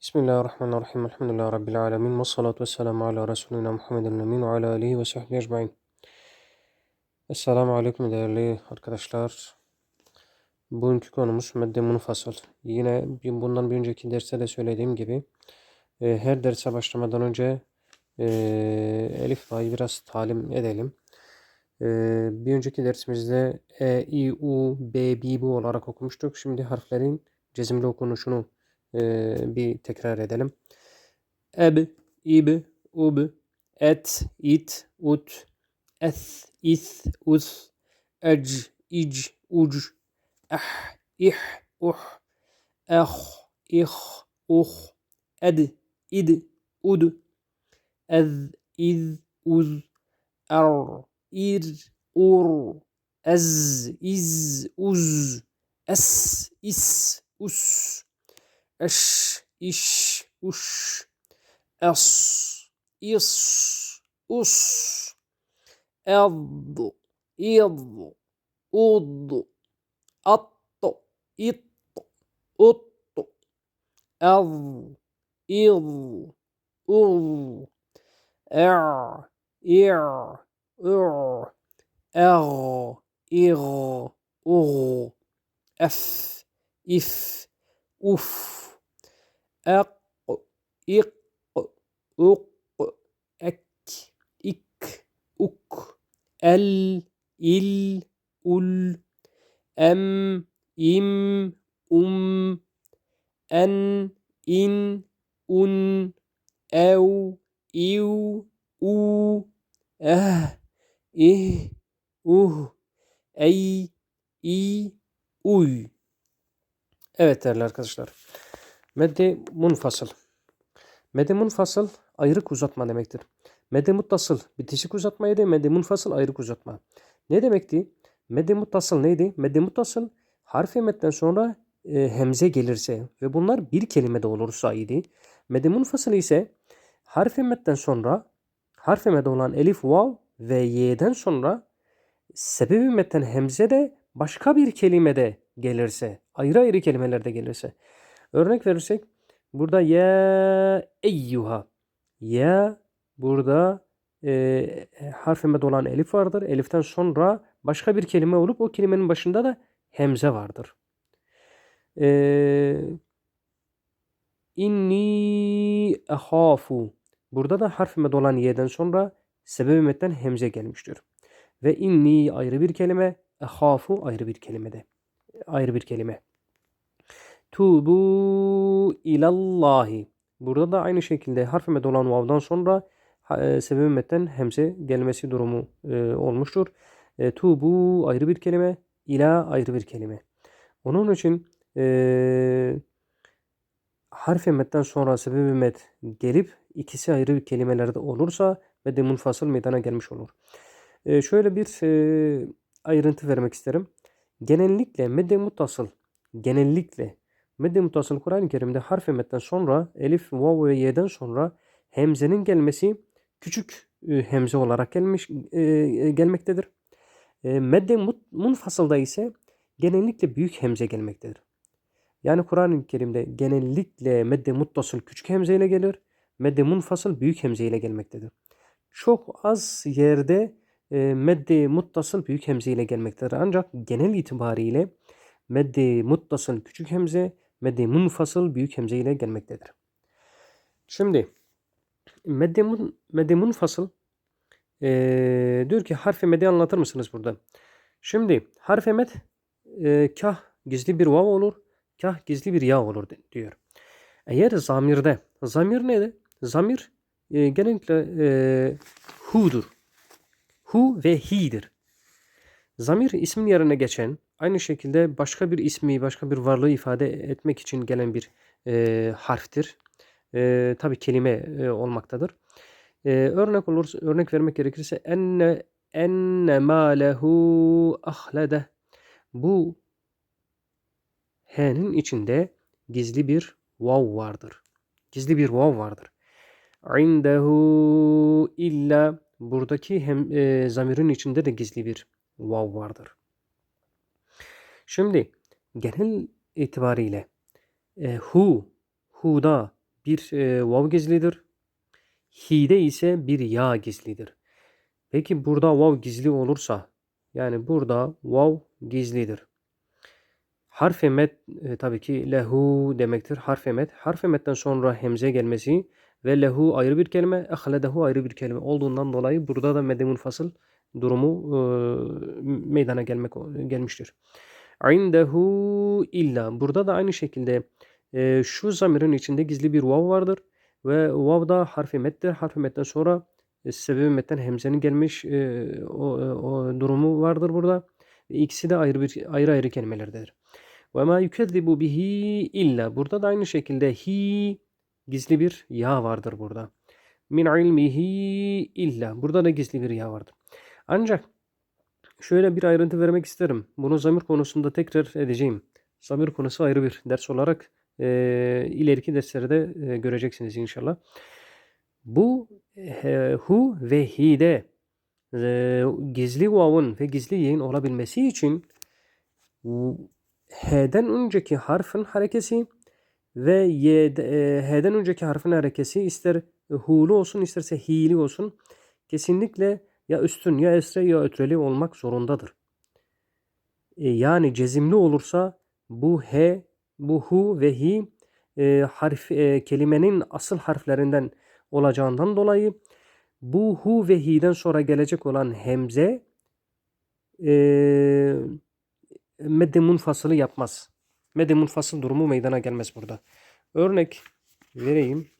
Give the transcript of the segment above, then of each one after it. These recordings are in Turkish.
Bismillahirrahmanirrahim. Elhamdülillahi Rabbil alemin. Ve salatu ve selamu ala Resulina Muhammedin emin ve ala alihi ve sahbihi ecmain. Esselamu aleyküm değerli arkadaşlar. Bugünkü konumuz medde munfasıl. Yine bundan bir önceki derste de söylediğim gibi e, her derse başlamadan önce e, Elif Ba'yı biraz talim edelim. E, bir önceki dersimizde E, I, U, B, B, bu olarak okumuştuk. Şimdi harflerin cezimli okunuşunu bir tekrar edelim. Eb, ib, ub, et, it, ut, eth, ith, us, ec, ic, uc, ah, ih, uh, eh, ih, uh, ed, id, ud, ez, iz, uz, er, ir, ur, ez, iz, uz, es, is, us, eş, iş, uş, es, is, us, ed, id, ud, at, it, ut, ev, il, ul, er, ir, ur, er, ir, ur, ef, if, uf, ek, ik, uk, ek, ik, uk, el, il, ul, em, im, um, en, in, un, ev, iv, u, eh, ih, uh, ey, i, uy. Evet değerli arkadaşlar. Medde munfasıl. Medde munfasıl ayrık uzatma demektir. Medde muttasıl bitişik uzatmaydı. Medde munfasıl ayrık uzatma. Ne demekti? Medde muttasıl neydi? Medde muttasıl harfi metten sonra e, hemze gelirse ve bunlar bir kelimede olursa idi. Medde munfasıl ise harfi metten sonra harfi mede olan elif, vav ve y'den sonra sebebi metten hemze de başka bir kelimede gelirse, ayrı ayrı kelimelerde gelirse. Örnek verirsek burada ya eyyuha. Ya burada e, harfime dolan elif vardır. Eliften sonra başka bir kelime olup o kelimenin başında da hemze vardır. E, inni ehafu. Burada da harfime dolan y'den sonra sebebi metten hemze gelmiştir. Ve inni ayrı bir kelime, ehafu ayrı bir kelimede. Ayrı bir kelime. Tubu ilallahi. Burada da aynı şekilde harf med olan vav'dan sonra e, sebebi metten hemze gelmesi durumu e, olmuştur. E, tubu ayrı bir kelime, ila ayrı bir kelime. Onun için e, harf metten sonra sebebi met gelip ikisi ayrı kelimelerde olursa medde munfasıl meydana gelmiş olur. E, şöyle bir e, ayrıntı vermek isterim. Genellikle medde muttasıl genellikle Medde mutasıl Kur'an-ı Kerim'de harf metten sonra elif, vav ve y'den sonra hemzenin gelmesi küçük e, hemze olarak gelmiş e, e, gelmektedir. E, medde munfasılda ise genellikle büyük hemze gelmektedir. Yani Kur'an-ı Kerim'de genellikle medde muttasıl küçük hemze ile gelir. Medde munfasıl büyük hemze ile gelmektedir. Çok az yerde e, medde muttasıl büyük hemze ile gelmektedir. Ancak genel itibariyle medde muttasıl küçük hemze medde munfasıl büyük hemze ile gelmektedir. Şimdi medde, mun, medde munfasıl e, diyor ki harfi medde anlatır mısınız burada? Şimdi harfi med e, kah gizli bir vav olur, kah gizli bir ya olur diyor. Eğer zamirde, zamir neydi? Zamir e, genellikle e, hu'dur. Hu ve hi'dir. Zamir ismin yerine geçen Aynı şekilde başka bir ismi, başka bir varlığı ifade etmek için gelen bir e, harftir. E, Tabi kelime e, olmaktadır. E, örnek olur, örnek vermek gerekirse enne enne malehu ahlede. Bu h'nin içinde gizli bir vav vardır. Gizli bir vav vardır. İndehu illa buradaki hem e, zamirin içinde de gizli bir vav vardır. Şimdi genel itibariyle e, hu, hu'da bir e, vav gizlidir. Hi'de ise bir ya gizlidir. Peki burada vav gizli olursa yani burada vav gizlidir. Harf emet e, tabii ki lehu demektir. Harf emet. Harf emetten sonra hemze gelmesi ve lehu ayrı bir kelime, ehledehu ayrı bir kelime olduğundan dolayı burada da medde munfasıl durumu e, meydana gelmek gelmiştir. İndehu illa. Burada da aynı şekilde e, şu zamirin içinde gizli bir vav vardır ve vav da harf mettir. Harf metten sonra e, sebebi metten hemzenin gelmiş e, o, o durumu vardır burada. İkisi de ayrı bir ayrı ayrı kelimelerdir. Ve ma yukezzibu bihi illa. Burada da aynı şekilde hi gizli bir ya vardır burada. Min ilmihi illa. Burada da gizli bir ya vardır. Ancak şöyle bir ayrıntı vermek isterim. Bunu zamir konusunda tekrar edeceğim. Zamir konusu ayrı bir ders olarak e, ileriki derslerde e, göreceksiniz inşallah. Bu e, hu ve hi'de e, gizli vav'ın ve gizli y'in olabilmesi için h'den önceki harfin harekesi ve y'de, e, h'den önceki harfin harekesi ister hu'lu olsun isterse hi'li olsun kesinlikle ya üstün ya esre ya ötreli olmak zorundadır. E, yani cezimli olursa bu he, bu hu ve hi e, harf e, kelimenin asıl harflerinden olacağından dolayı bu hu ve hi'den sonra gelecek olan hemze e, medde munfasılı yapmaz. Medde munfasıl durumu meydana gelmez burada. Örnek vereyim.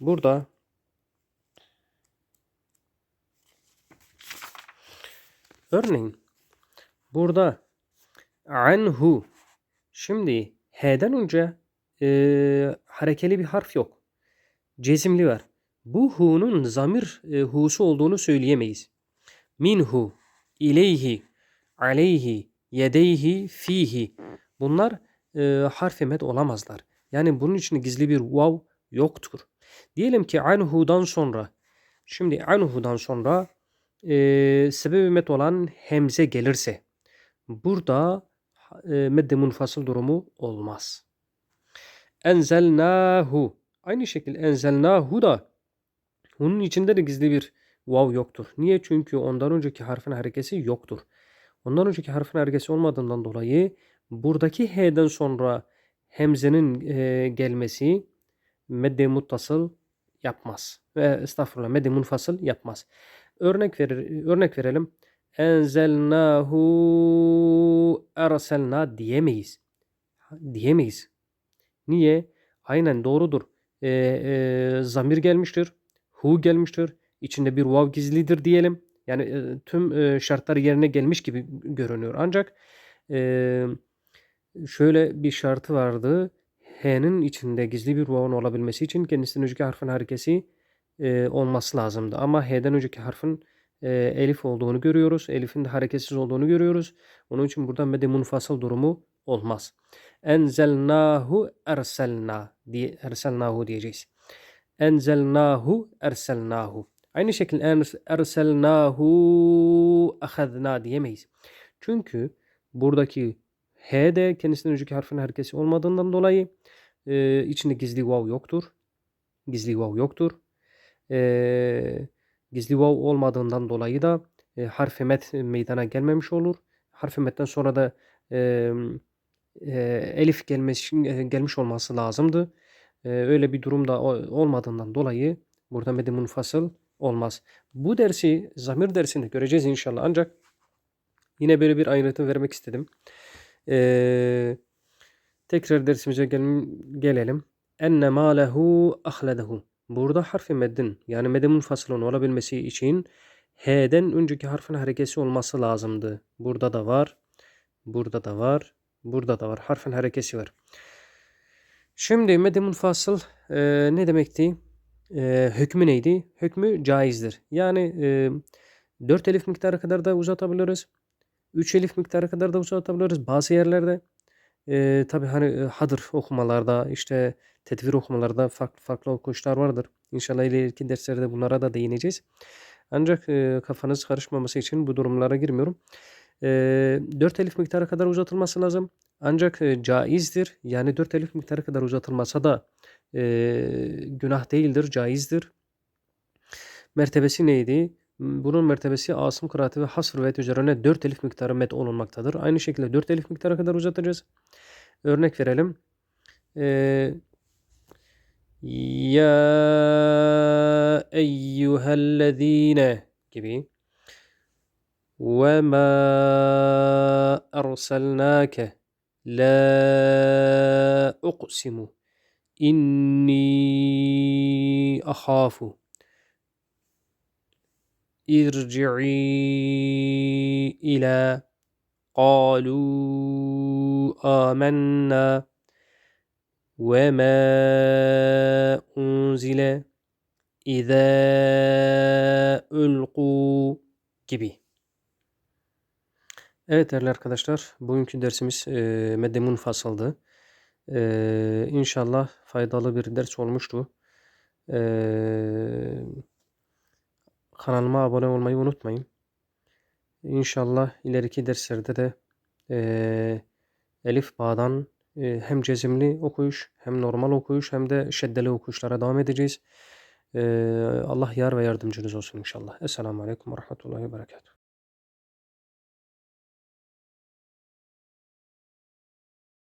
Burada örneğin burada anhu şimdi h'den önce e, harekeli bir harf yok. Cezimli var. Bu hu'nun zamir e, hu'su olduğunu söyleyemeyiz. Minhu, ileyhi, aleyhi, yedeyhi, fihi. Bunlar e, harf emet olamazlar. Yani bunun için gizli bir vav yoktur. Diyelim ki anhu'dan sonra şimdi anhu'dan sonra e, sebep met olan hemze gelirse burada e, medde munfasıl durumu olmaz. Enzelnahu aynı şekilde enzelnahu da bunun içinde de gizli bir vav yoktur. Niye? Çünkü ondan önceki harfin harekesi yoktur. Ondan önceki harfin harekesi olmadığından dolayı buradaki h'den sonra hemzenin e, gelmesi medde muttasıl yapmaz. Ve estağfurullah medde munfasıl yapmaz. Örnek verir, örnek verelim. Enzelnahu erselna diyemeyiz. Diyemeyiz. Niye? Aynen doğrudur. E, e, zamir gelmiştir. Hu gelmiştir. İçinde bir vav gizlidir diyelim. Yani e, tüm e, şartlar yerine gelmiş gibi görünüyor. Ancak e, şöyle bir şartı vardı. H'nin içinde gizli bir vav'un olabilmesi için kendisinden önceki harfin harekesi e, olması lazımdı. Ama H'den önceki harfin e, elif olduğunu görüyoruz. Elif'in de hareketsiz olduğunu görüyoruz. Onun için burada medde munfasıl durumu olmaz. Enzelnahu erselna diye erselnahu diyeceğiz. Enzelnahu erselnahu. Aynı şekilde erselnahu ahadna diyemeyiz. Çünkü buradaki H de kendisinden önceki harfin harekesi olmadığından dolayı e, içinde gizli vav yoktur. Gizli vav yoktur. E, gizli vav olmadığından dolayı da e, harf met meydana gelmemiş olur. Harf metten sonra da e, e, elif gelmiş, gelmiş olması lazımdı. E, öyle bir durumda olmadığından dolayı burada medi munfasıl olmaz. Bu dersi zamir dersinde göreceğiz inşallah ancak yine böyle bir ayrıntı vermek istedim. Ee, tekrar dersimize gel gelelim. Enne ma lehu ahledehu. Burada harfi meddin yani medde munfasılın olabilmesi için H'den önceki harfin harekesi olması lazımdı. Burada da var. Burada da var. Burada da var. Harfin harekesi var. Şimdi medde munfasıl e, ne demekti? e, hükmü neydi? Hükmü caizdir. Yani e, 4 elif miktarı kadar da uzatabiliriz. 3 elif miktarı kadar da uzatabiliriz bazı yerlerde. E, Tabi hani hadır okumalarda işte tetvir okumalarda farklı farklı okuyuşlar vardır. İnşallah ileriki derslerde bunlara da değineceğiz. Ancak e, kafanız karışmaması için bu durumlara girmiyorum. E, 4 elif miktarı kadar uzatılması lazım. Ancak e, caizdir. Yani 4 elif miktarı kadar uzatılmasa da e, günah değildir, caizdir. Mertebesi neydi? Bunun mertebesi asım kıraati ve has rivayet üzerine 4 elif miktarı met olunmaktadır. Aynı şekilde 4 elif miktarı kadar uzatacağız. Örnek verelim. Ee, ya eyyühellezine gibi. Ve ma erselnake la uqsimu inni ahafu ارجعي إلى قالوا آمنا وما أنزل إذا ألقوا gibi. Evet değerli arkadaşlar, bugünkü dersimiz e, medde munfasaldı. E, inşallah faydalı bir ders olmuştu. E, kanalıma abone olmayı unutmayın. İnşallah ileriki derslerde de e, Elif Bağ'dan e, hem cezimli okuyuş hem normal okuyuş hem de şeddeli okuyuşlara devam edeceğiz. E, Allah yar ve yardımcınız olsun inşallah. Esselamu Aleyküm ve Rahmetullahi ve Berekatuhu.